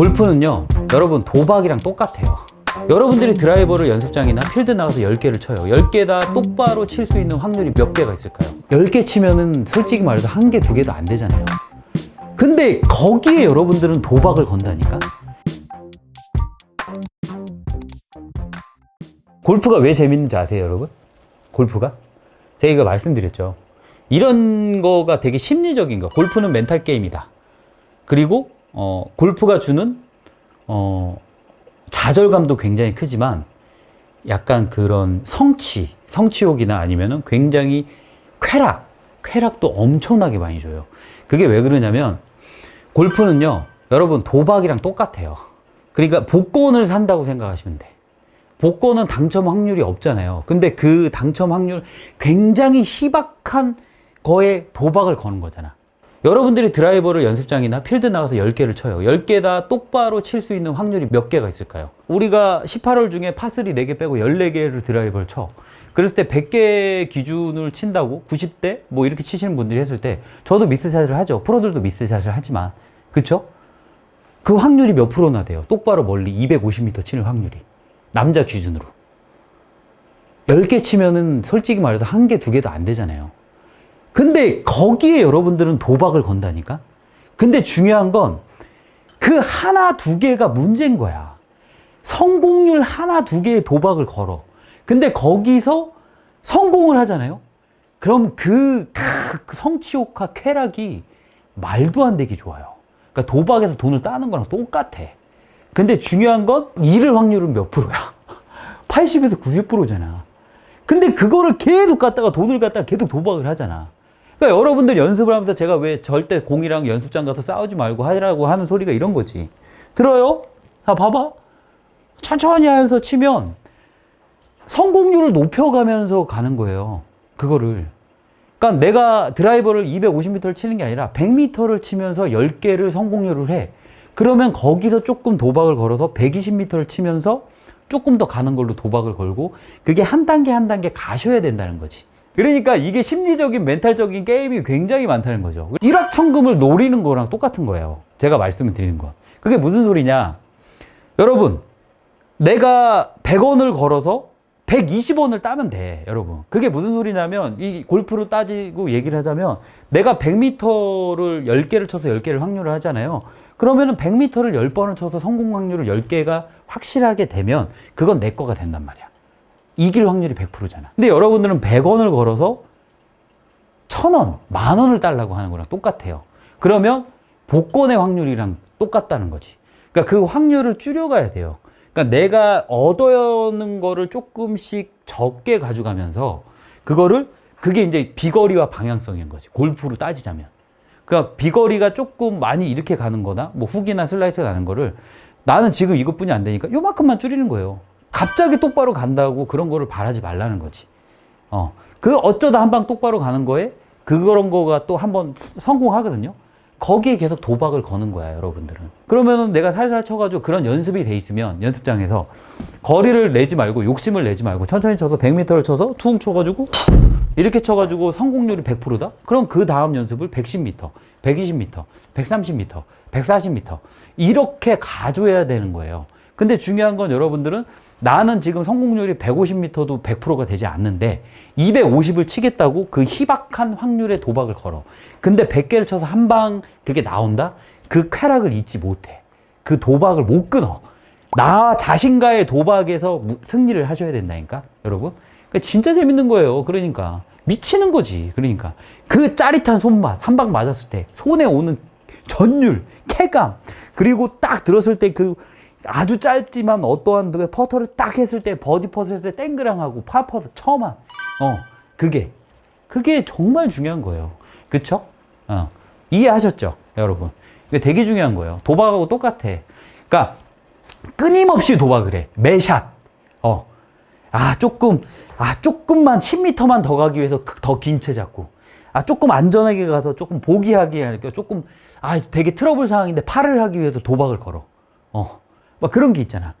골프는요, 여러분 도박이랑 똑같아요. 여러분들이 드라이버를 연습장이나 필드 나가서 10개를 쳐요. 10개 다 똑바로 칠 수 있는 확률이 몇 개가 있을까요? 10개 치면은 솔직히 말해서 한 개, 두 개도 안 되잖아요. 근데 거기에 여러분들은 도박을 건다니까? 골프가 왜 재밌는지 아세요, 여러분? 골프가? 제가 이거 말씀드렸죠. 이런 거가 되게 심리적인 거. 골프는 멘탈 게임이다. 그리고 어, 골프가 주는 어, 좌절감도 굉장히 크지만 약간 그런 성취, 성취욕이나 아니면은 굉장히 쾌락, 쾌락도 엄청나게 많이 줘요. 그게 왜 그러냐면 골프는요, 여러분 도박이랑 똑같아요. 그러니까 복권을 산다고 생각하시면 돼. 복권은 당첨 확률이 없잖아요. 근데 그 당첨 확률 굉장히 희박한 거에 도박을 거는 거잖아. 여러분들이 드라이버를 연습장이나 필드 나가서 10개를 쳐요. 10개 다 똑바로 칠 수 있는 확률이 몇 개가 있을까요? 우리가 18홀 중에 파스리 4개 빼고 14개를 드라이버를 쳐. 그랬을 때 100개 기준을 친다고 90대 뭐 이렇게 치시는 분들이 했을 때 저도 미스샷을 하죠. 프로들도 미스샷을 하지만 그쵸? 그 확률이 몇 프로나 돼요? 똑바로 멀리 250m 치는 확률이. 남자 기준으로. 10개 치면은 솔직히 말해서 한 개, 두 개도 안 되잖아요. 근데 거기에 여러분들은 도박을 건다니까? 근데 중요한 건 그 하나, 두 개가 문제인 거야. 성공률 하나, 두 개의 도박을 걸어. 근데 거기서 성공을 하잖아요? 그럼 그, 크, 그 성취욕과 쾌락이 말도 안 되게 좋아요. 그러니까 도박에서 돈을 따는 거랑 똑같아. 근데 중요한 건 잃을 확률은 몇 프로야? 80에서 90%잖아. 근데 그거를 계속 갖다가 돈을 갖다가 계속 도박을 하잖아. 그러니까 여러분들 연습을 하면서 제가 왜 절대 공이랑 연습장 가서 싸우지 말고 하라고 하는 소리가 이런 거지. 들어요? 자, 봐봐. 천천히 하면서 치면 성공률을 높여가면서 가는 거예요. 그거를. 그러니까 내가 드라이버를 250m를 치는 게 아니라 100m를 치면서 10개를 성공률을 해. 그러면 거기서 조금 도박을 걸어서 120m를 치면서 조금 더 가는 걸로 도박을 걸고 그게 한 단계 한 단계 가셔야 된다는 거지. 그러니까 이게 심리적인 멘탈적인 게임이 굉장히 많다는 거죠. 일확천금을 노리는 거랑 똑같은 거예요. 제가 말씀을 드리는 건. 그게 무슨 소리냐? 여러분, 내가 100원을 걸어서 120원을 따면 돼, 여러분. 그게 무슨 소리냐면, 이 골프로 따지고 얘기를 하자면, 내가 100m를 10개를 쳐서 10개를 확률을 하잖아요. 그러면은 100m를 10번을 쳐서 성공 확률을 10개가 확실하게 되면, 그건 내 거가 된단 말이야. 이길 확률이 100%잖아. 근데 여러분들은 100원을 걸어서 1000원, 만 원을 달라고 하는 거랑 똑같아요. 그러면 복권의 확률이랑 똑같다는 거지. 그러니까 그 확률을 줄여가야 돼요. 그러니까 내가 얻어는 거를 조금씩 적게 가져가면서 그거를 그게 이제 비거리와 방향성인 거지. 골프로 따지자면. 그러니까 비거리가 조금 많이 이렇게 가는 거나 뭐 훅이나 슬라이스가 나는 거를 나는 지금 이것뿐이 안 되니까 요만큼만 줄이는 거예요. 갑자기 똑바로 간다고 그런 거를 바라지 말라는 거지. 어. 그 어쩌다 한 방 똑바로 가는 거에 그런 거가 또 한 번 성공하거든요. 거기에 계속 도박을 거는 거야, 여러분들은. 그러면은 내가 살살 쳐가지고 그런 연습이 돼 있으면 연습장에서 거리를 내지 말고 욕심을 내지 말고 천천히 쳐서 100m를 쳐서 퉁 쳐가지고 이렇게 쳐가지고 성공률이 100%다? 그럼 그 다음 연습을 110m, 120m, 130m, 140m 이렇게 가줘야 되는 거예요. 근데 중요한 건 여러분들은 나는 지금 성공률이 150m도 100%가 되지 않는데 250을 치겠다고 그 희박한 확률의 도박을 걸어. 근데 100개를 쳐서 한 방 그게 나온다? 그 쾌락을 잊지 못해. 그 도박을 못 끊어. 나 자신과의 도박에서 무- 승리를 하셔야 된다니까, 여러분. 그러니까 진짜 재밌는 거예요. 그러니까. 미치는 거지. 그러니까. 그 짜릿한 손맛, 한 방 맞았을 때, 손에 오는 전율, 쾌감, 그리고 딱 들었을 때그 아주 짧지만 어떠한 그 퍼터를 딱 했을 때 버디 퍼트 했을 때 땡그랑하고 파 퍼트 처음 한, 어, 그게. 그게 정말 중요한 거예요. 그쵸? 어. 이해하셨죠? 여러분. 이게 되게 중요한 거예요. 도박하고 똑같아. 그러니까 끊임없이 도박을 해. 매샷. 어. 아, 조금, 아, 조금만 10m만 더 가기 위해서 더 긴 채 잡고. 아, 조금 안전하게 가서 조금 보기하기 하니까 조금, 아, 되게 트러블 상황인데 팔을 하기 위해서 도박을 걸어. 어. 막 그런 게 있잖아.